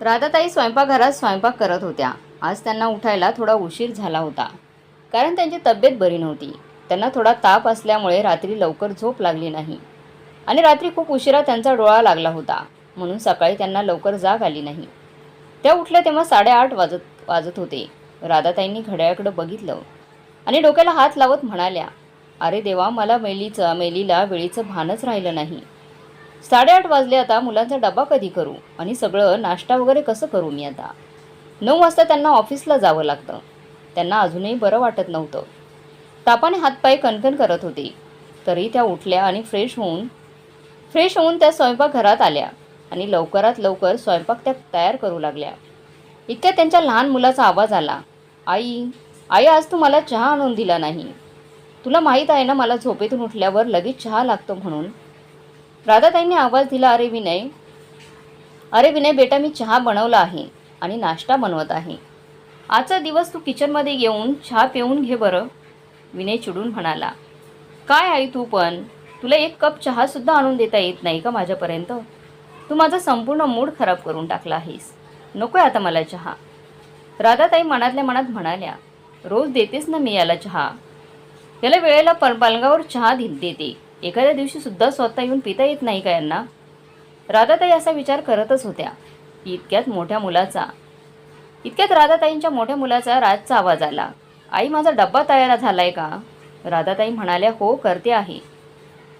राधाताई स्वयंपाकघरात स्वयंपाक करत होत्या. आज त्यांना उठायला थोडा उशीर झाला होता. कारण त्यांची तब्येत बरी नव्हती. त्यांना थोडा ताप असल्यामुळे रात्री लवकर झोप लागली नाही. आणि रात्री खूप उशिरा त्यांचा डोळा लागला होता. म्हणून सकाळी त्यांना लवकर जाग आली नाही. त्या उठल्या तेव्हा साडेआठ वाजत वाजत होते. राधाताईंनी घड्याळकडं बघितलं आणि डोक्याला हात लावत म्हणाल्या अरे देवा मला मेलीचं मेलीला वेळीचं भानच राहिलं नाही. साडेआठ वाजले आता मुलांचा डबा कधी करू? आणि सगळं नाश्ता वगैरे कसं करू मी आता? नऊ वाजता त्यांना ऑफिसला जावं लागतं. त्यांना अजूनही बरं वाटत नव्हतं. तापाने हातपाय कणकण करत होते. तरी त्या उठल्या आणि फ्रेश होऊन फ्रेश होऊन त्या स्वयंपाकघरात आल्या आणि लवकरात लवकर स्वयंपाक त्या तयार करू लागल्या. इतक्या त्यांच्या लहान मुलाचा आवाज आला. आई आई आज तू मला चहा आणून दिला नाही. तुला माहीत आहे ना मला झोपेतून उठल्यावर लगेच चहा लागतो म्हणून. राधाताईंनी आवाज दिला अरे विनय अरे विनय बेटा मी चहा बनवला आहे आणि नाश्ता बनवत आहे. आजचा दिवस तू किचनमध्ये येऊन चहा पिऊन घे बरं. विनय चिडून म्हणाला काय आई तू पण? तुला एक कप चहासुद्धा आणून देता येत नाही का माझ्यापर्यंत? तू माझा संपूर्ण मूड खराब करून टाकला आहेस. नको आता मला चहा. राधाताई मनातल्या मनात म्हणाल्या रोज देतेस ना मी याला चहा? याला वेळेला पल पलंगावर चहा दि देते. एखाद्या दिवशी सुद्धा स्वतः येऊन पिता येत नाही का यांना? राधाताई असा विचार करतच होत्या. इतक्यात मोठ्या मुलाचा इतक्यात राधाताईंच्या मोठ्या मुलाचा राजचा आवाज आला. आई माझा डब्बा तयार झालाय का? राधाताई म्हणाल्या हो करते आहे.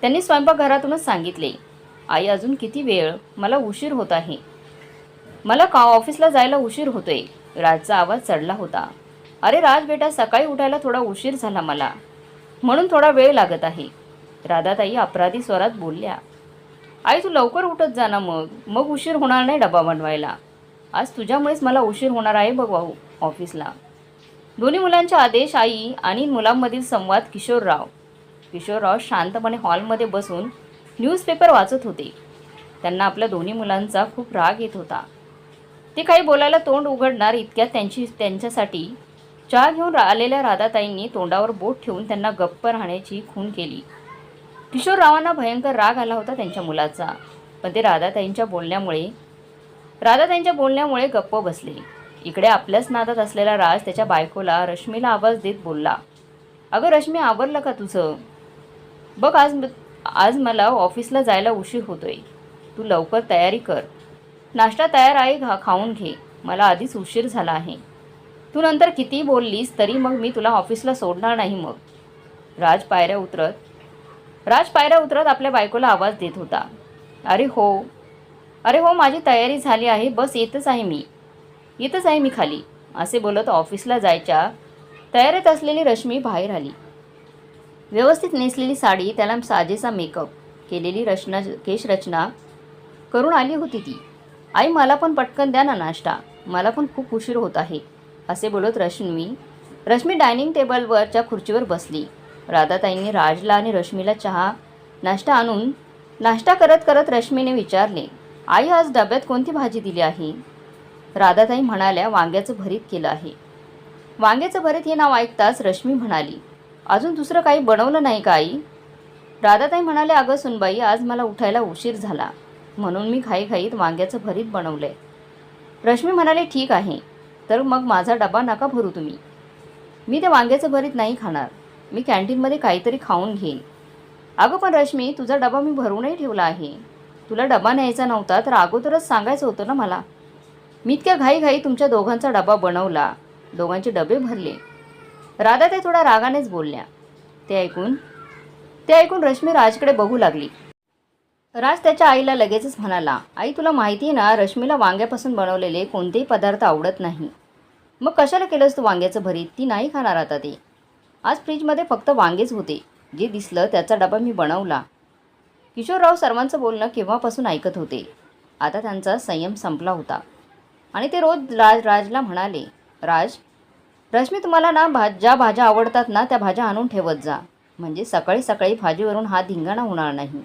त्यांनी स्वयंपाकघरातूनच सांगितले आई अजून किती वेळ? मला उशीर होत आहे. मला का ऑफिसला जायला उशीर होतोय? राजचा आवाज चढला होता. अरे राज बेटा सकाळी उठायला थोडा उशीर झाला मला. म्हणून थोडा वेळ लागत आहे. राधाताई अपराधी स्वरात बोलल्या आई तू लवकर उठत जा ना मग. मग उशीर होणार नाही डबा बनवायला. आज तुझ्यामुळेच मला उशीर होणार आहे बघ भाऊ ऑफिसला. दोन्ही मुलांचे आदेश आई आणि मुलांमधील संवाद किशोरराव. किशोरराव शांतपणे हॉलमध्ये बसून न्यूजपेपर वाचत होते. त्यांना आपल्या दोन्ही मुलांचा खूप राग येत होता. ते काही बोलायला तोंड उघडणार इतक्यात त्यांची त्यांच्यासाठी चहा घेऊन आलेल्या राधाताईंनी तोंडावर बोट ठेवून त्यांना गप्प राहण्याची खून केली. किशोररावांना भयंकर राग आला होता त्यांच्या मुलाचा. पण ते राधाताईंच्या बोलण्यामुळे राधाताईंच्या बोलण्यामुळे गप्प बसले. इकडे आपल्याच नादात असलेला राज त्याच्या बायकोला रश्मीला आवाज देत बोलला अगं रश्मी आवरलं का तुझं? बघ आज आज मला ऑफिसला जायला उशीर होतोय. तू लवकर तयारी कर. नाश्ता तयार आहे घा खाऊन घे. मला आधीच उशीर झाला आहे. तू नंतर कितीही बोललीस तरी मग मी तुला ऑफिसला सोडणार नाही मग. राज पायऱ्या उतरत राज पायऱ्या उतरत आपल्या बायकोला आवाज देत होता. अरे हो. अरे हो माझी तयारी झाली आहे. बस येतच आहे मी. येतच आहे मी खाली. असे बोलत ऑफिसला जायच्या तयारीत असलेली रश्मी बाहेर आली. व्यवस्थित नेसलेली साडी त्याला साजेसा मेकअप केलेली रचना केश रचना करून आली होती ती. आई मला पण पटकन द्या ना नाश्ता. मला पण खूप उशीर होत आहे. असे बोलत रश्मी रश्मी डायनिंग टेबलवरच्या खुर्चीवर बसली. राधाताईंनी राजला आणि रश्मीला चहा नाश्ता आणून नाश्ता करत करत रश्मीने विचारले आई आज डब्यात कोणती भाजी दिली आहे? राधाताई म्हणाल्या वांग्याचं भरीत केलं आहे. वांग्याचं भरीत हे नाव ऐकताच रश्मी म्हणाली अजून दुसरं काही बनवलं नाही का आई? राधाताई म्हणाले अगं सुनबाई आज मला उठायला उशीर झाला म्हणून मी घाईघाईत वांग्याचं भरीत बनवलंय. रश्मी म्हणाले ठीक आहे तर मग माझा डबा नका भरू तुम्ही. मी ते वांग्याचं भरीत नाही खाणार. मी कॅन्टीनमध्ये काहीतरी खाऊन घेईन. अगं पण रश्मी तुझा डबा मी भरूनही ठेवला आहे. तुला डबा न्यायचा नव्हता तर अगोदरच सांगायचं होतं ना मला. मी इतक्या घाईघाई तुमच्या दोघांचा डबा बनवला. दोघांचे डबे भरले. राधा ते थोड्या रागानेच बोलल्या. ते ऐकून ते ऐकून रश्मी राजकडे बघू लागली. राज त्याच्या आईला लगेचच म्हणाला आई तुला माहिती आहे ना रश्मीला वांग्यापासून बनवलेले कोणतेही पदार्थ आवडत नाही. मग कशाला केलंस तू वांग्याचं भरीत? ती नाही खाणार आता ते. आज फ्रीजमध्ये फक्त वांगेच होते. जे दिसलं त्याचा डबा मी बनवला. किशोरराव सर्वांचं बोलणं केव्हापासून ऐकत होते. आता त्यांचा संयम संपला होता. आणि ते रोज राज राजला म्हणाले राज रश्मी तुम्हाला ना भा ज्या भाज्या आवडतात ना त्या भाज्या आणून ठेवत जा. म्हणजे सकाळी सकाळी भाजीवरून हा धिंगाणा होणार नाही.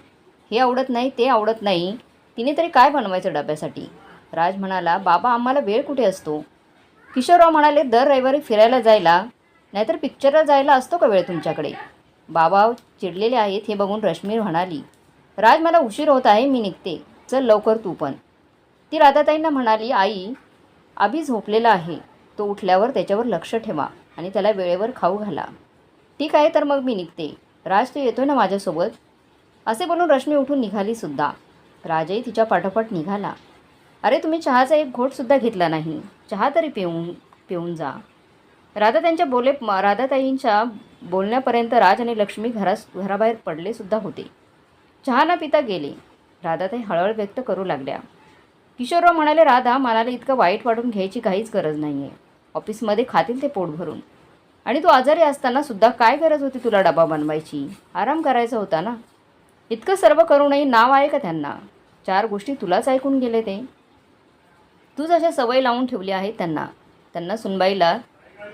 हे आवडत नाही ते आवडत नाही. तिने तरी काय बनवायचं डब्यासाठी? राज म्हणाला बाबा आम्हाला वेळ कुठे असतो? किशोरराव म्हणाले दर रविवारी फिरायला जायला. नाहीतर पिक्चरला जायला असतो का वेळ तुमच्याकडे? बाबा चिडलेले आहेत हे बघून रश्मी म्हणाली राज मला उशीर होत आहे मी निघते. चल लवकर तू पण. ती राधाताईंना म्हणाली आई आभी झोपलेला आहे. तो उठल्यावर त्याच्यावर लक्ष ठेवा आणि त्याला वेळेवर खाऊ घाला. ठीक आहे तर मग मी निघते. राज तू येतोय ना माझ्यासोबत? असे बोलून रश्मी उठून निघाली सुद्धा. राजही तिच्या पाठोपाठ निघाला. अरे तुम्ही चहाचा एक घोटसुद्धा घेतला नाही. चहा तरी पिऊन पिऊन जा. राधा त्यांच्या बोले राधाताईंच्या बोलण्यापर्यंत राज आणि लक्ष्मी घरास घराबाहेर पडलेसुद्धा होते. चहा न पिता गेले. राधाताई हळहळ व्यक्त करू लागल्या. किशोरराव म्हणाले राधा मनाला इतकं वाईट वाटून घ्यायची काहीच गरज नाही आहे ऑफिसमध्ये खातील ते पोट भरून. आणि तू आजारी असताना सुद्धा काय गरज होती तुला डबा बनवायची? आराम करायचा होता ना? इतकं सर्व करूनही नाव आहे का त्यांना? चार गोष्टी तुलाच ऐकून गेले ते. तूच अशा सवय लावून ठेवली आहे त्यांना. त्यांना सुनबाईला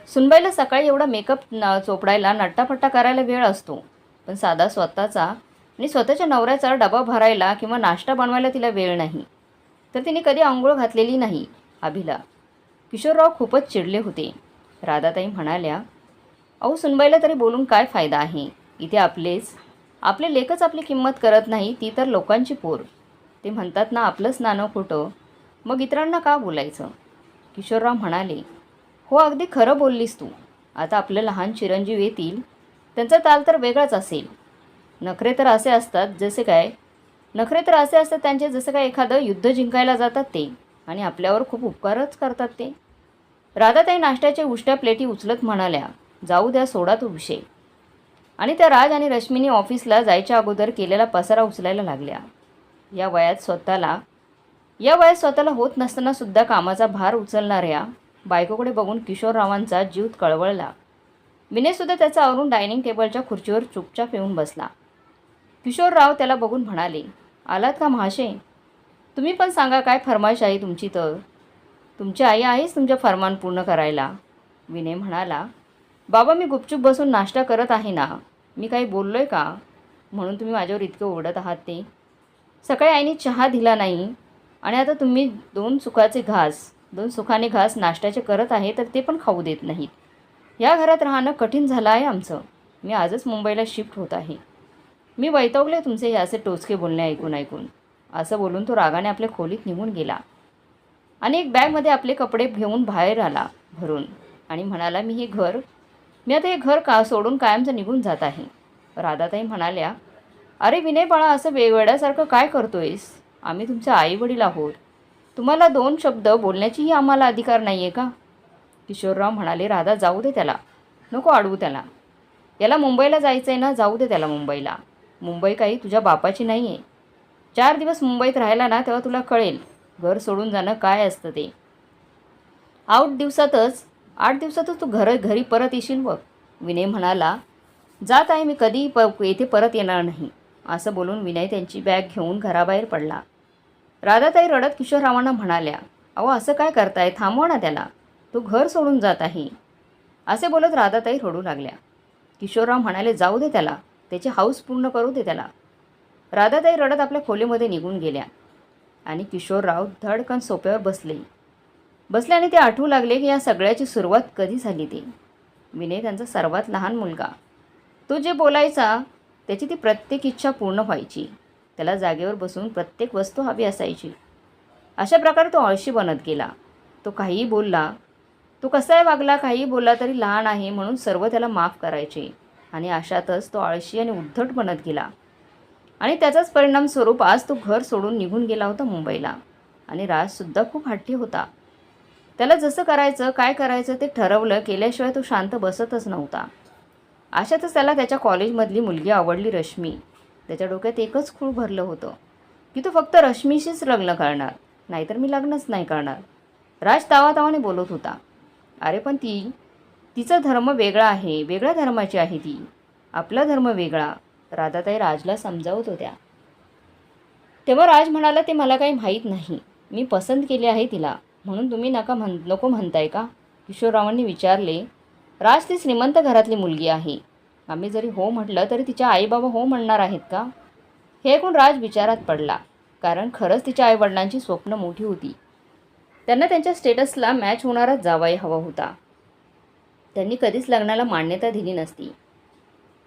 सुनबाईला सकाळी एवढा मेकअप न चोपडायला नट्टाफट्टा करायला वेळ असतो. पण साधा स्वतःचा आणि स्वतःच्या नवऱ्याचा डबा भरायला किंवा नाश्ता बनवायला तिला वेळ नाही. तर तिने कधी आंघोळ घातलेली नाही अभिला. किशोरराव खूपच चिडले होते. राधाताई म्हणाल्या अहो सुनबाईला तरी बोलून काय फायदा आहे? इथे आपलेच. आपले लेखच आपली किंमत करत नाही ती तर लोकांची पोर. ते म्हणतात ना आपलंच नाणं खोटं. मग इतरांना का बोलायचं? किशोरराव म्हणाले हो अगदी खरं बोललीस तू. आता आपलं लहान चिरंजीव येतील त्यांचा ताल तर वेगळाच असेल. नखरे तर असे असतात जसे काय नखरे तर असे असतात त्यांचे जसं काय एखादं युद्ध जिंकायला जातात ते आणि आपल्यावर खूप उपकारच करतात ते. राधाताई नाश्त्याच्या उष्ट्या प्लेटी उचलत म्हणाल्या जाऊ द्या सोडा तो विषय. आणि त्या राज आणि रश्मीने ऑफिसला जायच्या अगोदर केलेला पसारा उचलायला लागल्या. या वयात स्वतःला या वयात स्वतःला होत नसताना सुद्धा कामाचा भार उचलणाऱ्या बायकोकडे बघून किशोररावांचा जीव कळवळला. विनयसुद्धा त्याचा आवरून डायनिंग टेबलच्या खुर्चीवर चुपचाप येऊन बसला. किशोरराव त्याला बघून म्हणाले आलात का महाशय? तुम्ही पण सांगा काय फरमाईश आहे तुमची तर. तुमची आई आहेच तुमच्या फरमान पूर्ण करायला. विनय म्हणाला बाबा मी गुपचूप बसून नाश्ता करत आहे ना? मी काही बोललो आहे का? म्हणून तुम्ही माझ्यावर इतकं ओढत आहात ते. सकाळी आईने चहा दिला नाही आणि आता तुम्ही दोन सुखाचे घास दोन सुखाने घास नाश्त्याचे करत आहे तर ते पण खाऊ देत नाहीत. या घरात राहणं कठीण झालं आहे आमचं. मी आजच मुंबईला शिफ्ट होत आहे. मी वैतवले तुमचे हे असे टोचके बोलणे ऐकून ऐकून. असं बोलून तो रागाने आपल्या खोलीत निघून गेला. आणि एक बॅगमध्ये आपले कपडे घेऊन बाहेर आला भरून आणि म्हणाला मी हे घर मी आता हे घर का सोडून कायमचं निघून जात आहे? राधाताई म्हणाल्या अरे विनय बाळा असं वेगवेगळ्यासारखं काय करतोयस? आम्ही तुमच्या आई वडील आहोत. तुम्हाला दोन शब्द बोलण्याचीही आम्हाला अधिकार नाही आहे का? किशोरराव म्हणाले राधा जाऊ दे त्याला. नको अडवू त्याला. याला मुंबईला जायचं आहे ना जाऊ दे त्याला मुंबईला. मुंबई काही तुझ्या बापाची नाही आहे चार दिवस मुंबईत राहिला ना तेव्हा तुला कळेल. घर सोडून जाणं काय असतं ते. आठ दिवसातच आठ दिवसातच तू घर घरी परत येशील बघ. विनय म्हणाला जात आहे मी कधी प येथे परत येणार नाही. असं बोलून विनय त्यांची बॅग घेऊन घराबाहेर पडला. राधाताई रडत किशोररावांना म्हणाल्या अहो असं काय करताय? थांबवा ना त्याला. तो घर सोडून जात आहे. असे बोलत राधाताई रडू लागल्या. किशोरराव म्हणाले जाऊ दे त्याला. त्याची हाऊस पूर्ण करू दे त्याला. राधाताई रडत आपल्या खोलीमध्ये निघून गेल्या आणि किशोरराव धडकन सोप्यावर बसले. बसले आणि ते आठवू लागले की या सगळ्याची सुरुवात कधी झाली ते? विनय त्यांचा सर्वात लहान मुलगा. तो जे बोलायचा त्याची ती प्रत्येक इच्छा पूर्ण व्हायची. त्याला जागेवर बसून प्रत्येक वस्तू हवी असायची. अशा प्रकारे तो आळशी बनत गेला. तो काहीही बोलला तो कसाही वागला काहीही बोलला तरी लहान आहे म्हणून सर्व त्याला माफ करायचे. आणि अशातच तो आळशी आणि उद्धट बनत गेला. आणि त्याचाच परिणाम स्वरूप आज तो घर सोडून निघून गेला होता मुंबईला. आणि राजसुद्धा खूप हट्टी होता. त्याला जसं करायचं काय करायचं ते ठरवलं केल्याशिवाय तो शांत बसतच नव्हता. अशातच त्याला त्याच्या कॉलेजमधली मुलगी आवडली रश्मी. त्याच्या डोक्यात एकच खूळ भरलं होतं. की तो फक्त रश्मीशीच लग्न करणार नाहीतर मी लग्नच नाही करणार. राज तावातावाने बोलत होता. अरे पण ती तिचा धर्म वेगळा आहे वेगळ्या धर्माची आहे ती. आपला धर्म वेगळा. राधाताई राजला समजावत होत्या. तेव्हा राज म्हणाला ते मला काही माहीत नाही. मी पसंत केले आहे तिला. म्हणून तुम्ही नका म्हण नको म्हणताय का? किशोररावांनी विचारले राज ती श्रीमंत घरातली मुलगी आहे. आम्ही जरी हो म्हटलं तरी तिच्या आईबाबा हो म्हणणार आहेत का? हे ऐकून राज विचारात पडला कारण खरंच तिच्या आईवडिलांची स्वप्न मोठी होती. त्यांना त्यांच्या स्टेटसला मॅच होणारा जावाई हवा होता. त्यांनी कधीच लग्नाला मान्यता दिली नसती.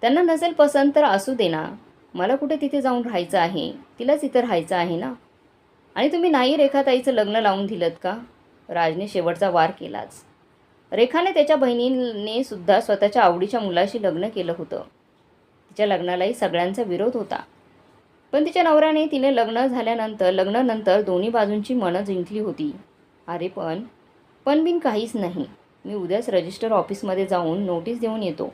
त्यांना नसेल पसंत तर असू दे ना. मला कुठे तिथे जाऊन राहायचं आहे? तिलाच इथं राहायचं आहे ना? आणि तुम्ही नाही रेखाताईचं लग्न लावून दिलं का? राजने शेवटचा वार केलाच. रेखाने त्याच्या बहिणीने सुद्धा स्वतःच्या आवडीच्या मुलाशी लग्न केलं होतं. तिच्या लग्नालाही सगळ्यांचा विरोध होता. पण तिच्या नवऱ्याने तिने लग्न झाल्यानंतर लग्नानंतर दोन्ही बाजूंची मनं जिंकली होती. अरे पण पण बिन काहीच नाही. मी उद्याच रजिस्टर ऑफिसमध्ये जाऊन नोटीस देऊन येतो.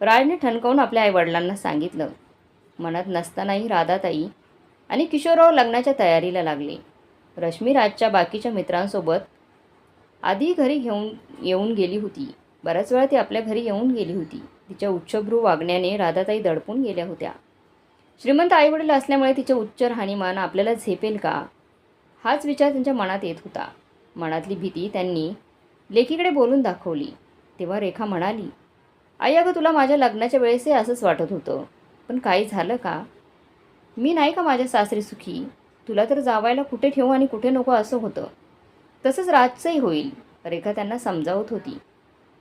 राजने ठणकावून आपल्या आईवडिलांना सांगितलं. मनात नसतानाही राधाताई आणि किशोरराव लग्नाच्या तयारीला लागले. रश्मी राजच्या बाकीच्या मित्रांसोबत आधी घरी घेऊन येऊन गेली होती. बऱ्याच वेळा ती आपल्या घरी येऊन गेली होती. तिच्या उच्चभ्रू वागण्याने राधाताई दडपून गेल्या होत्या. श्रीमंत आईवडील असल्यामुळे तिचे उच्च राहणीमान आपल्याला झेपेल का? हाच विचार त्यांच्या मनात येत होता. मनातली भीती त्यांनी लेकीकडे बोलून दाखवली. तेव्हा रेखा म्हणाली आई अगं तुला माझ्या लग्नाच्या वेळेसही असंच वाटत होतं. पण काही झालं का? मी नाही का माझ्या सासरी सुखी? तुला तर जावायला कुठे ठेवू आणि कुठे नको असं होतं. तसंच राजचंही होईल. रेखा त्यांना समजावत होती.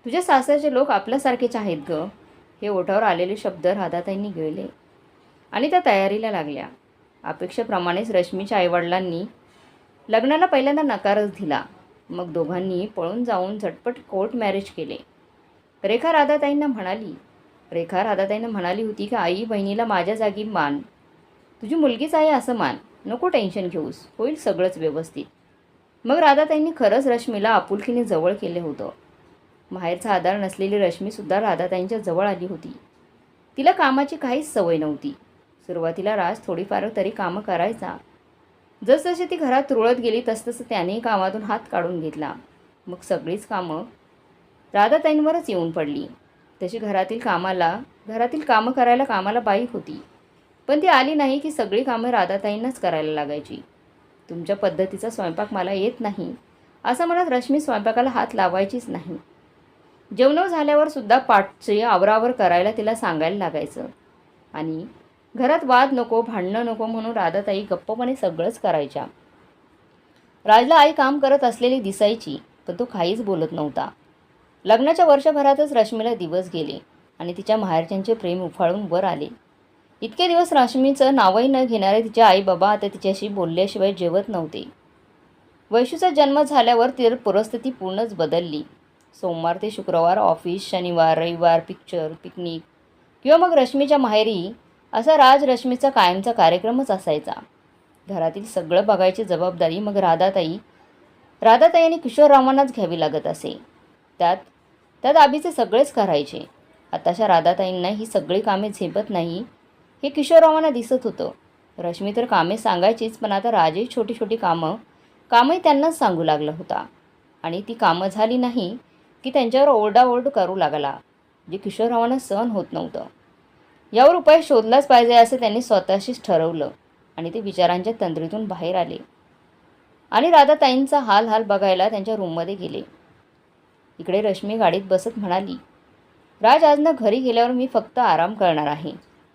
तुझ्या सासऱ्याचे लोक आपल्यासारखेच आहेत ग. हे ओठावर आलेले शब्द राधाताईंनी गिळले. आणि त्या तयारीला लागल्या. अपेक्षेप्रमाणेच रश्मीच्या आईवडिलांनी लग्नाला पहिल्यांदा नकारच दिला. मग दोघांनी पळून जाऊन झटपट कोर्ट मॅरेज केले. रेखा राधाताईंना म्हणाली रेखा राधाताईंना म्हणाली होती की आई बहिणीला माझ्या जागी मान. तुझी मुलगीच आहे असं मान. नको टेन्शन घेऊस. होईल सगळंच व्यवस्थित. मग राधाताईंनी खरंच रश्मीला आपुलकीने जवळ केले होतं. माहेरचा आधार नसलेली रश्मीसुद्धा राधाताईंच्या जवळ आली होती. तिला कामाची काहीच सवय नव्हती. सुरुवातीला राज थोडीफार तरी कामं करायचा. जसजशी ती घरात रुळत गेली तसतसं त्यानेही कामातून हात काढून घेतला. मग सगळीच कामं राधाताईंवरच येऊन पडली. तशी घरातील कामाला घरातील कामं करायला कामाला बाई होती. पण ती आली नाही की सगळी कामं राधाताईंनाच करायला लागायची. तुमच्या पद्धतीचा स्वयंपाक मला येत नाही. असं म्हणत रश्मी स्वयंपाकाला हात लावायचीच नाही. जेवण झाल्यावर सुद्धा पाठचे आवरावर करायला तिला सांगायला लागायचं. आणि घरात वाद नको भांडणं नको म्हणून राधाताई गप्पपणे सगळंच करायच्या. राजला आई काम करत असलेली दिसायची पण तो काहीच बोलत नव्हता. लग्नाच्या वर्षभरातच रश्मीला दिवस गेले आणि तिच्या माहेरच्यांचे प्रेम उफाळून वर आले. इतके दिवस रश्मीचं नावही न घेणारे तिचे आई बाबा आता तिच्याशी बोलल्याशिवाय जेवत नव्हते. वैशूचा जन्म झाल्यावर तिर परिस्थिती पूर्णच बदलली. सोमवार ते शुक्रवार ऑफिस शनिवार रविवार पिक्चर पिकनिक किंवा मग रश्मीच्या माहेरी असा राज रश्मीचा कायमचा कार्यक्रमच असायचा. घरातील सगळं बघायची जबाबदारी मग राधाताई राधाताई आणि किशोररावांनाच घ्यावी लागत असे. त्यात त्यात आबीचे सगळेच करायचे. आताच्या राधाताईंना ही सगळी कामे झेपत नाही हे किशोररावांना दिसत होतं. रश्मी तर कामे सांगायचीच पण आता राजे छोटी छोटी कामं कामही त्यांनाच सांगू लागला होता. आणि ती कामं झाली नाही की त्यांच्यावर ओरडाओरड करू लागला जे किशोररावांना सहन होत नव्हतं. यावर उपाय शोधलाच पाहिजे असं त्यांनी स्वतःशीच ठरवलं आणि ते विचारांच्या तंद्रीतून बाहेर आले. आणि राधाताईंचा हाल हाल बघायला त्यांच्या रूममध्ये गेले. इकडे रश्मी गाडीत बसत म्हणाली राज आज ना घरी गेल्यावर मी फक्त आराम करणार आहे.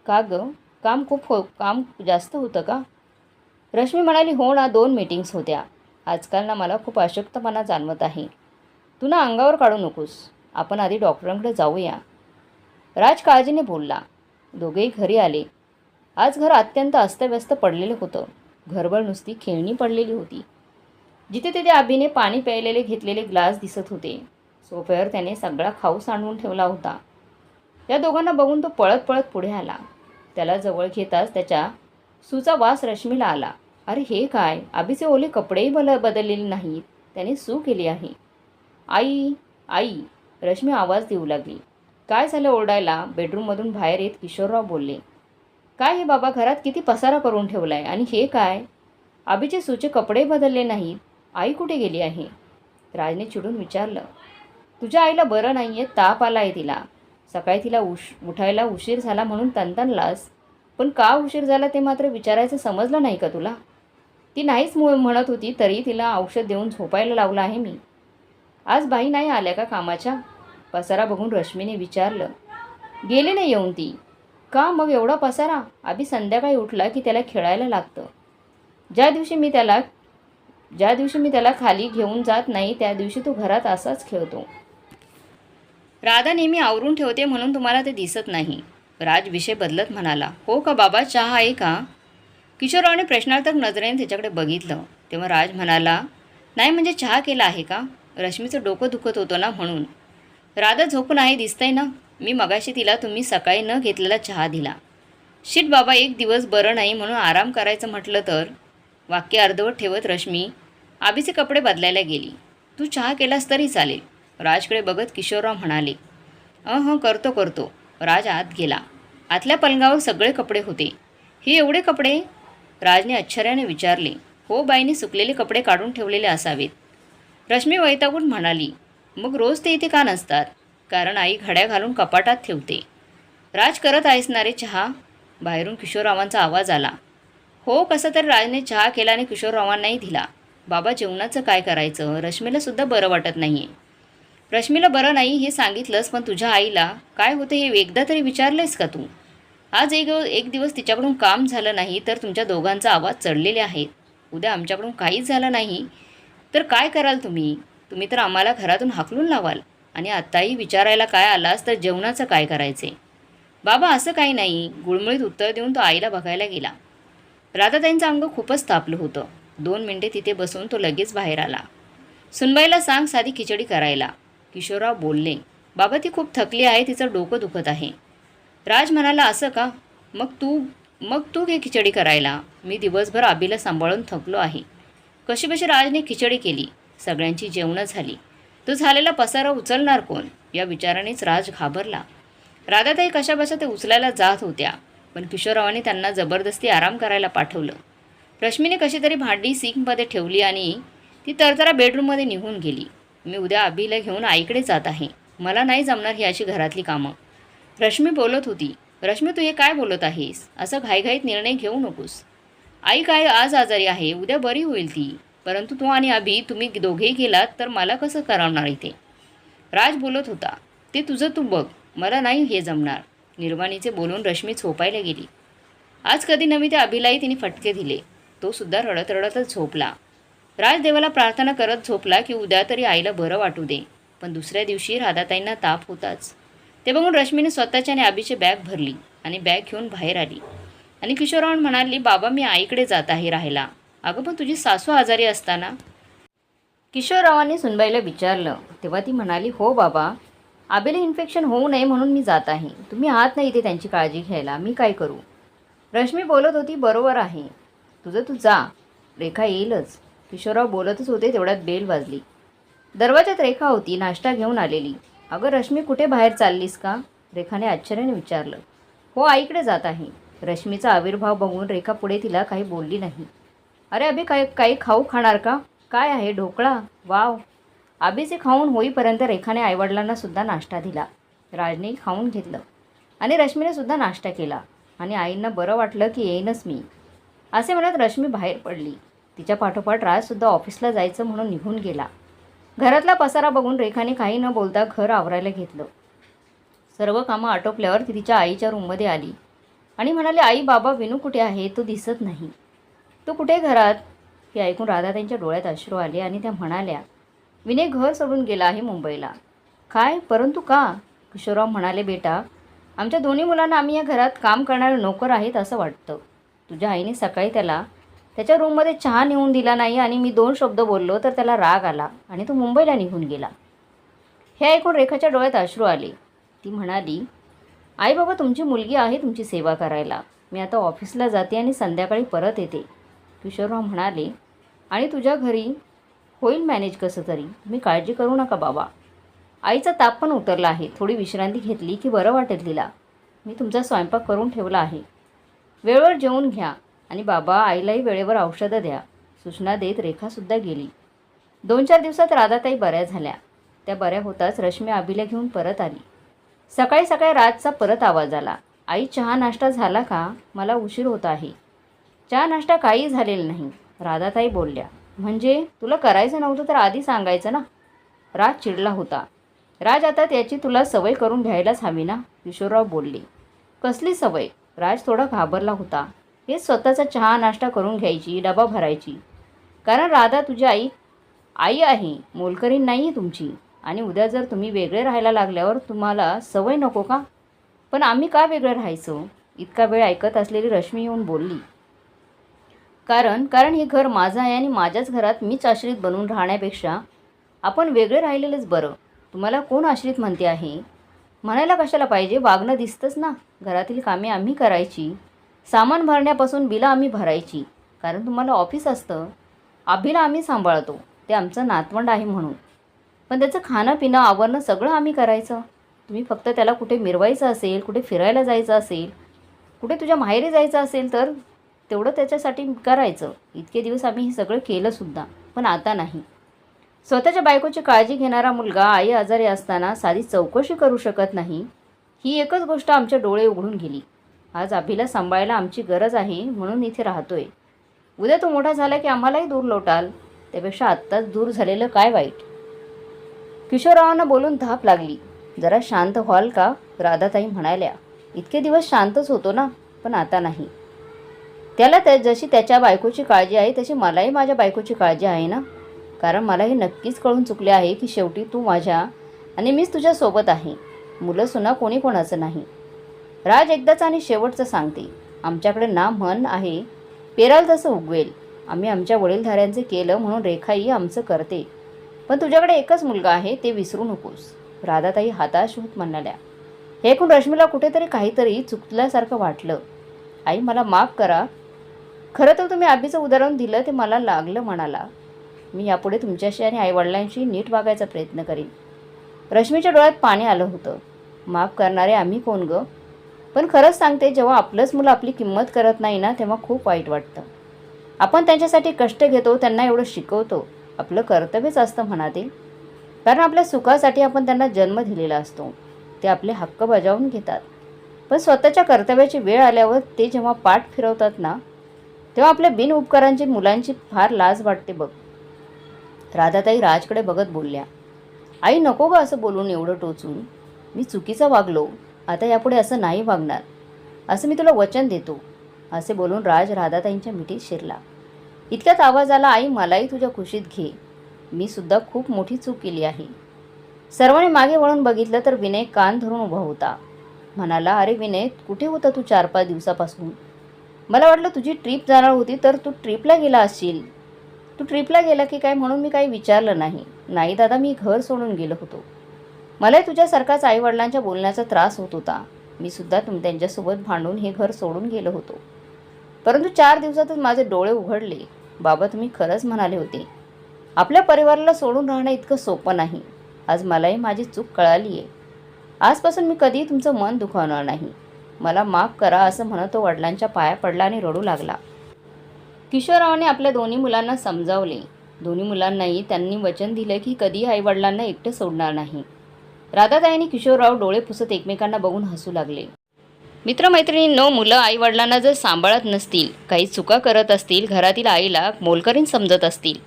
का गं? काम खूप हो काम जास्त होतं का? रश्मी म्हणाली हो ना दोन मीटिंग्स होत्या. आजकाल ना मला खूप अशक्तपणा जाणवत आहे. तू ना अंगावर काढू नकोस. आपण आधी डॉक्टरांकडे जाऊया. राज काळजीने बोलला. दोघेही घरी आले. आज घर अत्यंत अस्तव्यस्त पडलेलं होतं. घरभर नुसती खेळणी पडलेली होती. जिथे तिथे आबीने पाणी प्यायलेले घेतलेले ग्लास दिसत होते. सोफ्यावर त्याने सगळा खाऊ सांडवून ठेवला होता. या दोघांना बघून तो पळत पळत पुढे आला. त्याला जवळ घेताच त्याच्या सूचा वास रश्मीला आला. अरे हे काय? आबीचे ओले कपडेही बल बदललेले नाहीत. त्याने सू केली आहे. आई आई रश्मी आवाज देऊ लागली. काय झालं ओरडायला? बेडरूममधून बाहेर येत किशोरराव बोलले. काय हे बाबा घरात किती पसारा करून ठेवला आहे आणि हे काय? आबीचे सूचे कपडे बदलले नाहीत. आई कुठे गेली आहे? राजने चिडून विचारलं. तुझ्या आईला बरं नाही आहे ताप आला आहे तिला. सकाळी तिला उश उठायला उशीर झाला म्हणून तनतनलास पण का उशीर झाला ते मात्र विचारायचं समजलं नाही का तुला? ती नाहीच म्हणत होती तरी तिला औषध देऊन झोपायला लावलं आहे मी. आज बाई नाही आल्या का कामाच्या? पसारा बघून रश्मीने विचारलं. गेले नाही येऊन ती. का मग एवढा पसारा? आधी संध्याकाळी उठला की त्याला खेळायला लागतं. ज्या दिवशी मी त्याला ज्या दिवशी मी त्याला खाली घेऊन जात नाही त्या दिवशी तो घरात असाच खेळतो. राधा नेहमी आवरून ठेवते म्हणून तुम्हाला ते दिसत नाही. राज विषय बदलत म्हणाला हो का बाबा चहा आहे का? किशोररावने प्रश्नार्थक नजरेने त्याच्याकडे बघितलं. तेव्हा राज म्हणाला नाही म्हणजे चहा केला आहे का? रश्मीचं डोकं दुखत होतं ना म्हणून. राधा झोपून आहे दिसतंय ना? मी मगाशी तिला तुम्ही सकाळी न घेतलेला चहा दिला. शीट बाबा एक दिवस बरं नाही म्हणून आराम करायचं म्हटलं तर? वाक्य अर्धवट ठेवत रश्मी आबीचे कपडे बदलायला गेली. तू चहा केलास तरी चालेल. राजकडे बघत किशोरराव म्हणाले अह करतो करतो. राज आत गेला. आतल्या पलंगावर सगळे कपडे होते. हे एवढे कपडे? राजने आश्चर्याने विचारले. हो बाईने सुकलेले कपडे काढून ठेवलेले असावेत. रश्मी वैतागून म्हणाली मग रोज ते इथे का नसतात? कारण आई घड्या घालून कपाटात ठेवते. राज करत आहेस चहा? बाहेरून किशोररावांचा आवाज आला. हो कसं तर राजने चहा केला आणि किशोररावांनाही दिला. बाबा जेवणाचं काय करायचं? रश्मीलासुद्धा बरं वाटत नाही आहे रश्मीला बरं नाही हे सांगितलंस पण तुझ्या आईला काय होतं हे एकदा तरी विचारलंयस का तू? आज एक एक दिवस तिच्याकडून काम झालं नाही तर तुमच्या दोघांचा आवाज चढलेले आहेत. उद्या आमच्याकडून काहीच झालं नाही. तर काय कराल तुम्ही? तुम्ही तर आम्हाला घरातून हाकलून लावाल. आणि आत्ताही विचारायला काय आलास तर जेवणाचं काय करायचे बाबा असं काही नाही. गुळमुळीत उत्तर देऊन तो आईला बघायला गेला. राधाताईंचं अंग खूपच तापलं होतं. दोन मिनिटे तिथे बसून तो लगेच बाहेर आला. सुनबाईला सांग साधी खिचडी करायला. किशोरराव बोलले बाबा ती खूप थकली आहे तिचं डोकं दुखत आहे. राज म्हणाला असं का? मग तू मग तू घे खिचडी करायला. मी दिवसभर आबीला सांभाळून थकलो आहे. कशी बशी राजने खिचडी केली. सगळ्यांची जेवणं झाली. तो झालेला पसारा उचलणार कोण? या विचारानेच राज घाबरला. राधाताई कशाबशा ते उचलायला जात होत्या पण किशोररावाने त्यांना जबरदस्ती आराम करायला पाठवलं. रश्मीने कशी तरी भांडी सिंकमध्ये ठेवली आणि ती तरतरा बेडरूममध्ये निघून गेली. मी उद्या अभिला घेऊन आईकडे जात आहे. मला नाही जमणार ही अशी घरातली कामं. रश्मी बोलत होती रश्मी तू हे काय बोलत आहेस? असं घाईघाईत निर्णय घेऊ नकोस. आई काय आज आजारी आहे उद्या बरी होईल ती. परंतु तू आणि अभि तुम्ही दोघेही गेलात तर मला कसं करवणार इथे? राज बोलत होता ते तुझं तू बघ मला नाही हे जमणार. निर्वाणीचे बोलून रश्मी झोपायला गेली. आज कधी नवी त्या अभिलाही तिने फटके दिले. तो सुद्धा रडत रडतच झोपला. राजदेवाला प्रार्थना करत झोपला की उद्या तरी आईला बरं वाटू दे पण दुसऱ्या दिवशी राधाताईंना ताप होताच. ते बघून रश्मीने स्वतःच्या आणि आबीची बॅग भरली आणि बॅग घेऊन बाहेर आली. आणि किशोरावण म्हणाली बाबा मी आईकडे जात आहे राहायला. अगं पण तुझी सासू आजारी असताना. किशोररावांनी सुनबाईला विचारलं. तेव्हा ती म्हणाली हो बाबा आबीला इन्फेक्शन होऊ नये म्हणून मी जात आहे. तुम्ही आहात नाही इथे त्यांची काळजी घ्यायला. मी काय करू? रश्मी बोलत होती बरोबर आहे. तुझं तू जा. रेखा येईलच. किशोरराव बोलतच होते तेवढ्यात बेल वाजली. दरवाजात रेखा होती नाश्ता घेऊन आलेली. अगं रश्मी कुठे बाहेर चाललीस का? रेखाने आश्चर्याने विचारलं. हो आईकडे जात आहे. रश्मीचा आविर्भाव बघून रेखा पुढे तिला काही बोलली नाही. अरे अभि काय काही खाऊ खाणार का? काय आहे ढोकळा? वाव. आबीचे खाऊन होईपर्यंत रेखाने आईवडिलांना सुद्धा नाश्ता दिला. राजने खाऊन घेतलं. आणि रश्मीने सुद्धा नाश्ता केला. आणि आईंना बरं वाटलं की येईनच मी. असे म्हणत रश्मी बाहेर पडली. तिच्या पाठोपाठ राजसुद्धा ऑफिसला जायचं म्हणून निघून गेला. घरातला पसारा बघून रेखाने काही न बोलता घर आवरायला घेतलं. सर्व कामं आटोपल्यावर ती तिच्या आईच्या रूममध्ये आली आणि म्हणाले आई बाबा विनू कुठे आहे? तो दिसत नाही. तो कुठे घरात? हे ऐकून राधा त्यांच्या डोळ्यात अश्रू आले आणि त्या म्हणाल्या विनय घर सोडून गेला आहे मुंबईला. काय? परंतु का? किशोरराव म्हणाले बेटा आमच्या दोन्ही मुलांना आम्ही या घरात काम करणारे नोकर आहेत असं वाटतं. तुझ्या आईने सकाळी त्याला त्याच्या रूममध्ये चहा नेऊन दिला नाही आणि मी दोन शब्द बोललो तर त्याला राग आला आणि तो मुंबईला निघून गेला. हे ऐकून रेखाच्या डोळ्यात अश्रू आले. ती म्हणाली आई बाबा तुमची मुलगी आहे तुमची सेवा करायला. मी आता ऑफिसला जाते आणि संध्याकाळी परत येते. किशोरराव म्हणाले आणि तुझ्या घरी होईल मॅनेज कसं तरी? तुम्ही काळजी करू नका बाबा. आईचा ताप पण उतरला आहे. थोडी विश्रांती घेतली की बरं वाटेल तिला. मी तुमचा स्वयंपाक करून ठेवला आहे. वेळेवर जेवून घ्या. आणि बाबा आईलाही वेळेवर औषधं द्या. सूचना देत रेखासुद्धा गेली. दोन चार दिवसात राधाताई बऱ्या झाल्या. त्या बऱ्या होताच रश्मी आबीला घेऊन परत आली. सकाळी सकाळी राजचा परत आवाज आला. आई चहा नाश्ता झाला का? मला उशीर होत आहे. चहा नाश्ता काही झालेला नाही राधाताई बोलल्या. म्हणजे? तुला करायचं नव्हतं तर आधी सांगायचं ना? राज चिडला होता. राज आता त्याची तुला सवय करून घ्यायलाच हवी ना? किशोरराव बोलले. कसली सवय? राज थोडा घाबरला होता. हे स्वतःचा चहा नाश्ता करून घ्यायची डबा भरायची. कारण राधा तुझी आई आई आहे मोलकरीण नाही आहे तुमची. आणि उद्या जर तुम्ही वेगळे राहायला लागल्यावर तुम्हाला सवय नको का? पण आम्ही का वेगळं राहायचो? इतका वेळ ऐकत असलेली रश्मी येऊन बोलली. कारण कारण हे घर माझं आहे आणि माझ्याच घरात मीच आश्रित बनून राहण्यापेक्षा आपण वेगळे राहिलेलंच बरं. तुम्हाला कोण आश्रित म्हणते आहे? म्हणायला कशाला पाहिजे? वागणं दिसतंच ना. घरातील कामे आम्ही करायची. सामान भरण्यापासून बिलं आम्ही भरायची. कारण तुम्हाला ऑफिस असतं. आभीला आम्ही सांभाळतो. ते आमचं नातवंड आहे म्हणून. पण त्याचं खाणं पिणं आवरणं सगळं आम्ही करायचं. तुम्ही फक्त त्याला कुठे मिरवायचं असेल कुठे फिरायला जायचं असेल कुठे तुझ्या माहेरी जायचं असेल तर तेवढं त्याच्यासाठी करायचं. इतके दिवस आम्ही हे सगळं केलंसुद्धा पण आता नाही. स्वतःच्या बायकोची काळजी घेणारा मुलगा आई आजारी असताना साधी चौकशी करू शकत नाही. ही एकच गोष्ट आमच्या डोळे उघडून गेली. आज अभिला सांभाळायला आमची गरज आहे म्हणून इथे राहतोय. उद्या तो मोठा झाला की आम्हालाही दूर लोटाल. त्यापेक्षा आत्ताच दूर झालेलं काय वाईट? किशोररावांना बोलून धाप लागली. जरा शांत व्हाल का? राधाताई म्हणाल्या. इतके दिवस शांतच होतो ना? पण आता नाही. त्याला त्या जशी त्याच्या बायकोची काळजी आहे तशी मलाही माझ्या बायकोची काळजी आहे ना? कारण मला हे नक्कीच कळून चुकले आहे की शेवटी तू माझ्या आणि मीच तुझ्यासोबत आहे. मुलं सुना कोणी कोणाचं नाही. राज एकदाच आणि शेवटचं सांगते. आमच्याकडे ना म्हण आहे पेराल तसं उगवेल. आम्ही आमच्या वडीलधाऱ्यांचे केलं म्हणून रेखाही आमचं करते. पण तुझ्याकडे एकच मुलगा आहे ते विसरू नकोस. राधाताई हाताश होत म्हणाल्या. हे ऐकून रश्मीला कुठेतरी काहीतरी चुकल्यासारखं वाटलं. आई मला माफ करा. खरं तर तुम्ही आबीचं उदाहरण दिलं ते मला लागलं म्हणाला. मी यापुढे तुमच्याशी आणि आईवडिलांशी नीट वागायचा प्रयत्न करीन. रश्मीच्या डोळ्यात पाणी आलं होतं. माफ करणारे आम्ही कोण गं? पण खरंच सांगते जेव्हा आपलंच मुलं आपली किंमत करत नाही ना तेव्हा खूप वाईट वाटतं. आपण त्यांच्यासाठी कष्ट घेतो त्यांना एवढं शिकवतो आपलं कर्तव्यच असतं म्हणातील. कारण आपल्या सुखासाठी आपण त्यांना जन्म दिलेला असतो ते आपले हक्क बजावून घेतात. पण स्वतःच्या कर्तव्याची वेळ आल्यावर ते जेव्हा पाठ फिरवतात ना तेव्हा आपल्या बिनउपकारांची मुलांची फार लाज वाटते बघ. राधाताई राजकडे बघत बोलल्या आई नको गं असं बोलून एवढं टोचून. मी चुकीचं वागलो आता यापुढे असं नाही वागणार. असं मी तुला वचन देतो. असे बोलून राज राधाताईंच्या मिठीत शिरला. इतक्यात आवाज आला आई मलाही तुझ्या खुशीत घे. मी सुद्धा खूप मोठी चूक केली आहे. सर्वांनी मागे वळून बघितलं तर विनय कान धरून उभा होता. म्हणाला अरे विनय कुठे होता तू चार पाच दिवसापासून? मला वाटलं तुझी ट्रीप जाणार होती तर तू ट्रीपला गेला असशील. तू ट्रीपला गेला की काय म्हणून मी काही विचारलं नाही. नाही दादा मी घर सोडून गेलो होतो. मलाही तुझ्यासारखाच आईवडिलांच्या बोलण्याचा त्रास होत होता. मी सुद्धा तुम त्यांच्यासोबत भांडून हे घर सोडून गेलो होतो. परंतु चार दिवसातच माझे डोळे उघडले. बाबा तुम्ही खरंच म्हणाले होते. आपल्या परिवाराला सोडून राहणं इतकं सोपं नाही. आज मलाही माझी चूक कळाली आहे आजपासून मी कधीही तुमचं मन दुखावणार नाही. मला माफ करा असं म्हणत तो वडिलांच्या पाया पडला आणि रडू लागला. किशोररावाने आपल्या दोन्ही मुलांना समजावले. दोन्ही मुलांनाही त्यांनी वचन दिलं की कधीही आईवडिलांना एकटं सोडणार नाही. राधाताई आणि किशोरराव डोळे पुसत एकमेकांना बघून हसू लागले. मित्रमैत्रिणींनो मुलं आईवडिलांना जर सांभाळत नसतील काही चुका करत असतील घरातील आईला मोलकरीण समजत असतील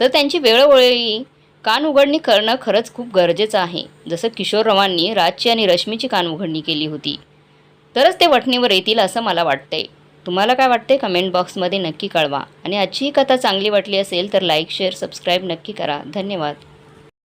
तर त्यांची वेळोवेळी कान उघडणी करणं खरंच खूप गरजेचं आहे. जसं किशोररावांनी राजची आणि रश्मीची कान उघडणी केली होती. तरच ते वठणीवर येतील असं मला वाटतंय. तुम्हाला काय वाटते कमेंट बॉक्समध्ये नक्की कळवा. आणि आजची ही कथा चांगली वाटली असेल तर लाईक शेअर सबस्क्राईब नक्की करा. धन्यवाद.